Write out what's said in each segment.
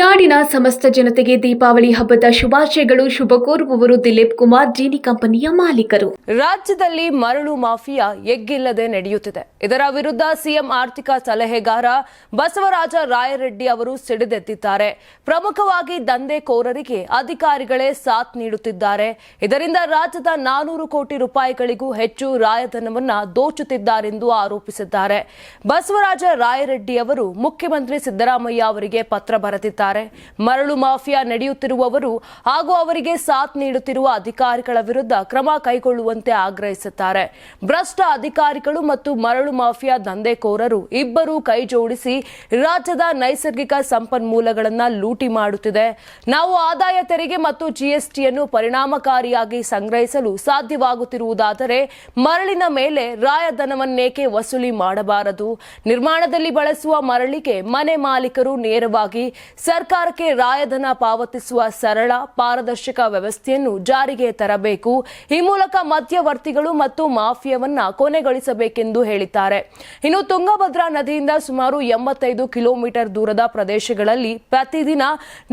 ನಾಡಿನ ಸಮಸ್ತ ಜನತೆಗೆ ದೀಪಾವಳಿ ಹಬ್ಬದ ಶುಭಾಶಯಗಳು ಶುಭ ಕೋರುವವರು ದಿಲೀಪ್ ಕುಮಾರ್, ಜೀನಿ ಕಂಪನಿಯ ಮಾಲೀಕರು. ರಾಜ್ಯದಲ್ಲಿ ಮರಳು ಮಾಫಿಯಾ ಎಗ್ಗಿಲ್ಲದೆ ನಡೆಯುತ್ತಿದೆ. ಇದರ ವಿರುದ್ಧ ಸಿಎಂ ಆರ್ಥಿಕ ಸಲಹೆಗಾರ ಬಸವರಾಜ ರಾಯರೆಡ್ಡಿ ಅವರು ಸಿಡಿದೆದ್ದಿದ್ದಾರೆ ಪ್ರಮುಖವಾಗಿ ದಂಧೆಕೋರರಿಗೆ ಅಧಿಕಾರಿಗಳೇ ಸಾಥ್ ನೀಡುತ್ತಿದ್ದಾರೆ. ಇದರಿಂದ ರಾಜ್ಯದ ನಾನೂರು ಕೋಟಿ ರೂಪಾಯಿಗಳಿಗೂ ಹೆಚ್ಚು ರಾಯಧನವನ್ನು ದೋಚುತ್ತಿದ್ದಾರೆಂದು ಆರೋಪಿಸಿದ್ದಾರೆ. ಬಸವರಾಜ ರಾಯರೆಡ್ಡಿ ಅವರು ಮುಖ್ಯಮಂತ್ರಿ ಸಿದ್ದರಾಮಯ್ಯ ಅವರಿಗೆ ಪತ್ರ ಬರೆದಿದ್ದಾರೆ. ಮರಳು ಮಾಫಿಯಾ ನಡೆಯುತ್ತಿರುವವರು ಹಾಗೂ ಅವರಿಗೆ ಸಾಥ್ ನೀಡುತ್ತಿರುವ ಅಧಿಕಾರಿಗಳ ವಿರುದ್ಧ ಕ್ರಮ ಕೈಗೊಳ್ಳುವಂತೆ ಆಗ್ರಹಿಸುತ್ತಾರೆ. ಭ್ರಷ್ಟ ಅಧಿಕಾರಿಗಳು ಮತ್ತು ಮರಳು ಮಾಫಿಯಾ ದಂಧೆಕೋರರು ಇಬ್ಬರೂ ಕೈಜೋಡಿಸಿ ರಾಜ್ಯದ ನೈಸರ್ಗಿಕ ಸಂಪನ್ಮೂಲಗಳನ್ನು ಲೂಟಿ ಮಾಡುತ್ತಿದೆ. ನಾವು ಆದಾಯ ತೆರಿಗೆ ಮತ್ತು ಜಿಎಸ್ಟಿಯನ್ನು ಪರಿಣಾಮಕಾರಿಯಾಗಿ ಸಂಗ್ರಹಿಸಲು ಸಾಧ್ಯವಾಗುತ್ತಿರುವುದಾದರೆ ಮರಳಿನ ಮೇಲೆ ರಾಯಧನವನ್ನೇಕೆ ವಸೂಲಿ ಮಾಡಬಾರದು? ನಿರ್ಮಾಣದಲ್ಲಿ ಬಳಸುವ ಮರಳಿಗೆ ಮನೆ ಮಾಲೀಕರು ನೇರವಾಗಿ ಸರ್ಕಾರಕ್ಕೆ ರಾಯಧನ ಪಾವತಿಸುವ ಸರಳ ಪಾರದರ್ಶಕ ವ್ಯವಸ್ಥೆಯನ್ನು ಜಾರಿಗೆ ತರಬೇಕು. ಈ ಮೂಲಕ ಮಧ್ಯವರ್ತಿಗಳು ಮತ್ತು ಮಾಫಿಯಾವನ್ನ ಕೊನೆಗೊಳಿಸಬೇಕೆಂದು ಹೇಳಿದ್ದಾರೆ. ಇನ್ನು ತುಂಗಭದ್ರಾ ನದಿಯಿಂದ ಸುಮಾರು ಎಂಬತ್ತೈದು ಕಿಲೋಮೀಟರ್ ದೂರದ ಪ್ರದೇಶಗಳಲ್ಲಿ ಪ್ರತಿದಿನ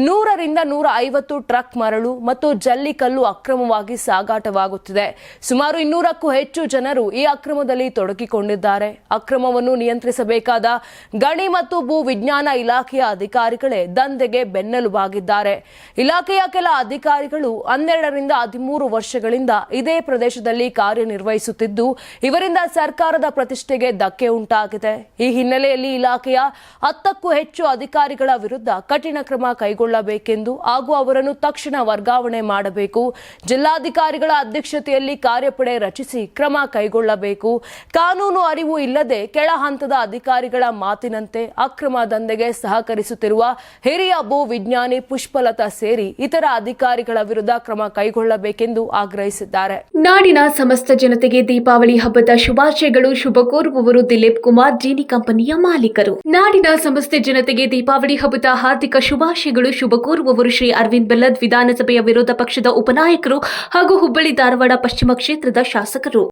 ನೂರರಿಂದ ನೂರ ಐವತ್ತು ಟ್ರಕ್ ಮರಳು ಮತ್ತು ಜಲ್ಲಿಕಲ್ಲು ಅಕ್ರಮವಾಗಿ ಸಾಗಾಟವಾಗುತ್ತಿದೆ. ಸುಮಾರು ಇನ್ನೂರಕ್ಕೂ ಹೆಚ್ಚು ಜನರು ಈ ಅಕ್ರಮದಲ್ಲಿ ತೊಡಗಿಕೊಂಡಿದ್ದಾರೆ. ಅಕ್ರಮವನ್ನು ನಿಯಂತ್ರಿಸಬೇಕಾದ ಗಣಿ ಮತ್ತು ಭೂ ವಿಜ್ಞಾನ ಇಲಾಖೆಯ ಅಧಿಕಾರಿಗಳೇ ದಂಧೆಗೆ ಬೆನ್ನೆಲುಬಾಗಿದ್ದಾರೆ. ಇಲಾಖೆಯ ಕೆಲ ಅಧಿಕಾರಿಗಳು ಹನ್ನೆರಡರಿಂದ ಹದಿಮೂರು ವರ್ಷಗಳಿಂದ ಇದೇ ಪ್ರದೇಶದಲ್ಲಿ ಕಾರ್ಯನಿರ್ವಹಿಸುತ್ತಿದ್ದು, ಇವರಿಂದ ಸರ್ಕಾರದ ಪ್ರತಿಷ್ಠೆಗೆ ಧಕ್ಕೆ ಉಂಟಾಗಿದೆ. ಈ ಹಿನ್ನೆಲೆಯಲ್ಲಿ ಇಲಾಖೆಯ ಹತ್ತಕ್ಕೂ ಹೆಚ್ಚು ಅಧಿಕಾರಿಗಳ ವಿರುದ್ಧ ಕಠಿಣ ಕ್ರಮ ಕೈಗೊಳ್ಳಬೇಕೆಂದು ಹಾಗೂ ಅವರನ್ನು ತಕ್ಷಣ ವರ್ಗಾವಣೆ ಮಾಡಬೇಕು. ಜಿಲ್ಲಾಧಿಕಾರಿಗಳ ಅಧ್ಯಕ್ಷತೆಯಲ್ಲಿ ಕಾರ್ಯಪಡೆ ರಚಿಸಿ ಕ್ರಮ ಕೈಗೊಳ್ಳಬೇಕು. ಕಾನೂನು ಅರಿವು ಇಲ್ಲದೆ ಕೆಳ ಹಂತದ ಅಧಿಕಾರಿಗಳ ಮಾತಿನಂತೆ ಅಕ್ರಮ ದಂಧೆಗೆ ಸಹಕರಿಸುತ್ತಿರುವ ಭೂ ವಿಜ್ಞಾನಿ ಪುಷ್ಪಲತಾ ಸೇರಿ ಇತರ ಅಧಿಕಾರಿಗಳ ವಿರುದ್ಧ ಕ್ರಮ ಕೈಗೊಳ್ಳಬೇಕೆಂದು ಆಗ್ರಹಿಸಿದ್ದಾರೆ. ನಾಡಿನ ಸಮಸ್ತ ಜನತೆಗೆ ದೀಪಾವಳಿ ಹಬ್ಬದ ಶುಭಾಶಯಗಳು. ಶುಭ ಕೋರುವವರು ದಿಲೀಪ್ ಕುಮಾರ್, ಜೀನಿ ಕಂಪನಿಯ ಮಾಲೀಕರು. ನಾಡಿನ ಸಮಸ್ತ ಜನತೆಗೆ ದೀಪಾವಳಿ ಹಬ್ಬದ ಹಾರ್ದಿಕ ಶುಭಾಶಯಗಳು. ಶುಭ ಕೋರುವವರು ಶ್ರೀ ಅರವಿಂದ್ ಬೆಲ್ಲದ್ ವಿಧಾನಸಭೆಯ ವಿರೋಧ ಪಕ್ಷದ ಉಪನಾಯಕರು ಹಾಗೂ ಹುಬ್ಬಳ್ಳಿ ಧಾರವಾಡ ಪಶ್ಚಿಮ ಕ್ಷೇತ್ರದ ಶಾಸಕರು.